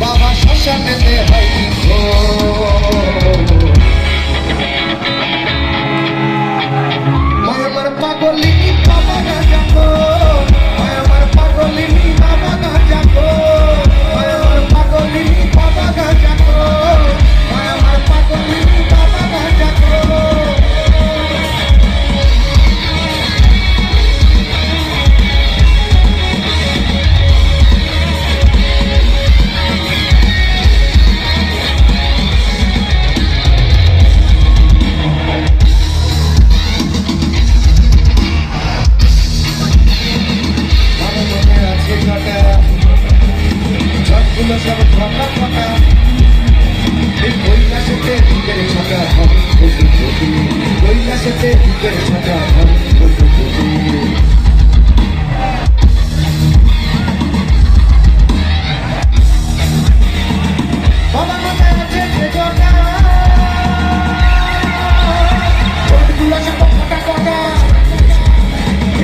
বাবা শ্মশানেতে হয়নি ছটগুলো সব ছটা ছটা এই কৈলাসেতে দিকের ছটা হবে কৈলাসেতে দিকের ছটা হবে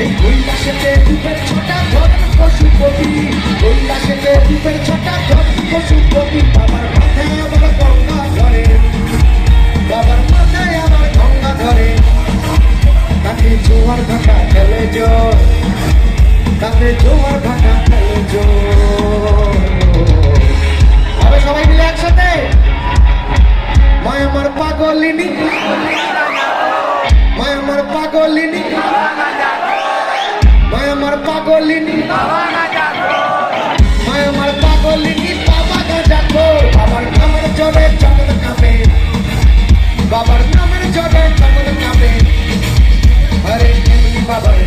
এই কৈলাসেতে রূপের ছটা ধরন পশু কবি। কৈলাসেতে রূপের ছটা জোয়ার ভাটা খেলে জোর তাকে জোয়ার ভাটা খেলে জোর হবে সবাই মিলে একসাথে? মায় আমার পাগলিনী। মায় আমার পাগলিনী। মায় আমার পাগলিনী। মায় আমার পাগলিনী বাবার কামের জোরে জগৎ কামে। বাবার Bye-bye.